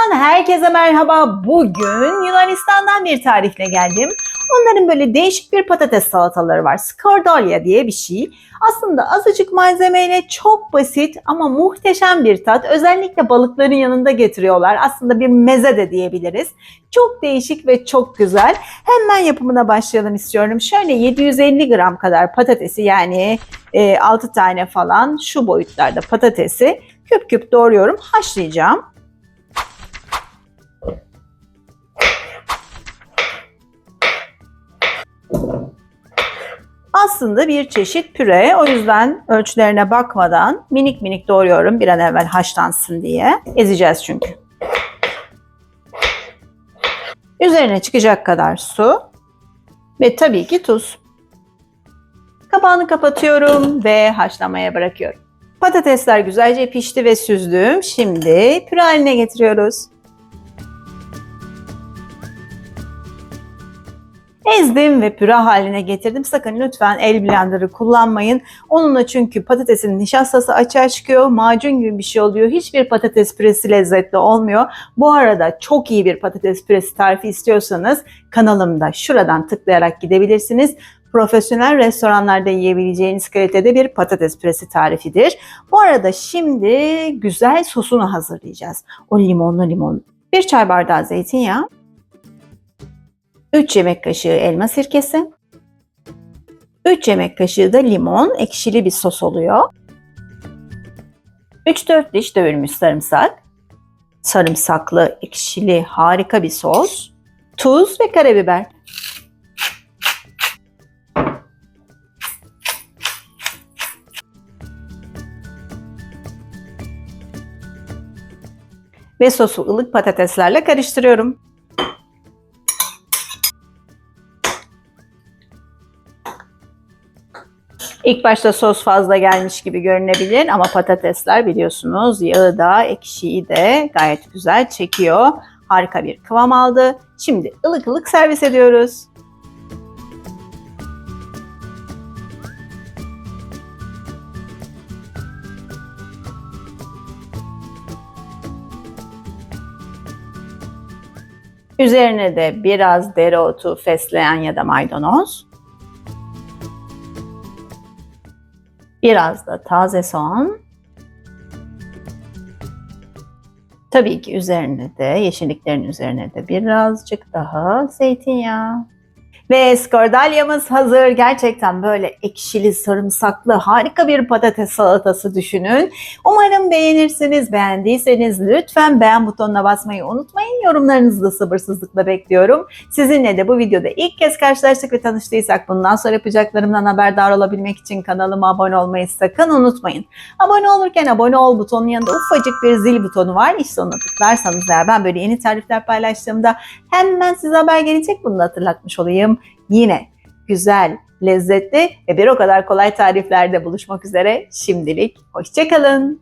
Mutfağımdan herkese merhaba. Bugün Yunanistan'dan bir tarifle geldim. Onların böyle değişik bir patates salataları var. Skardalya diye bir şey. Aslında azıcık malzemeyle çok basit ama muhteşem bir tat. Özellikle balıkların yanında getiriyorlar. Aslında bir meze de diyebiliriz. Çok değişik ve çok güzel. Hemen yapımına başlayalım istiyorum. Şöyle 750 gram kadar patatesi yani e, 6 tane falan şu boyutlarda patatesi küp küp doğruyorum. Haşlayacağım. Aslında bir çeşit püre. O yüzden ölçülerine bakmadan minik minik doğruyorum bir an evvel haşlansın diye. Ezeceğiz çünkü. Üzerine çıkacak kadar su ve tabii ki tuz. Kapağını kapatıyorum ve haşlamaya bırakıyorum. Patatesler güzelce pişti ve süzdüm. Şimdi püre haline getiriyoruz. Ezdim ve püre haline getirdim. Sakın lütfen el blenderı kullanmayın. Onunla çünkü patatesin nişastası açığa çıkıyor. Macun gibi bir şey oluyor. Hiçbir patates püresi lezzetli olmuyor. Bu arada çok iyi bir patates püresi tarifi istiyorsanız kanalımda şuradan tıklayarak gidebilirsiniz. Profesyonel restoranlarda yiyebileceğiniz kalitede bir patates püresi tarifidir. Bu arada şimdi güzel sosunu hazırlayacağız. O limonlu limon. Bir çay bardağı zeytinyağı, 3 yemek kaşığı elma sirkesi, 3 yemek kaşığı da limon, ekşili bir sos oluyor. 3-4 diş dövülmüş sarımsak, sarımsaklı, ekşili, harika bir sos, tuz ve karabiber. Ve sosu ılık patateslerle karıştırıyorum. İlk başta sos fazla gelmiş gibi görünebilir ama patatesler biliyorsunuz yağı da ekşiyi de gayet güzel çekiyor. Harika bir kıvam aldı. Şimdi ılık ılık servis ediyoruz. Üzerine de biraz dereotu, fesleğen ya da maydanoz. Biraz da taze soğan. Tabii ki üzerine de yeşilliklerin üzerine de birazcık daha zeytinyağı. Ve skordalyamız hazır. Gerçekten böyle ekşili, sarımsaklı harika bir patates salatası düşünün. Umarım beğenirsiniz. Beğendiyseniz lütfen beğen butonuna basmayı unutmayın. Yorumlarınızı da sabırsızlıkla bekliyorum. Sizinle de bu videoda ilk kez karşılaştık ve tanıştıysak bundan sonra yapacaklarımdan haberdar olabilmek için kanalıma abone olmayı sakın unutmayın. Abone olurken abone ol butonunun yanında ufacık bir zil butonu var. İşte ona tıklarsanız eğer ben böyle yeni tarifler paylaştığımda hemen size haber gelecek. Bunu da hatırlatmış olayım. Yine güzel, lezzetli ve bir o kadar kolay tariflerde buluşmak üzere. Şimdilik hoşçakalın.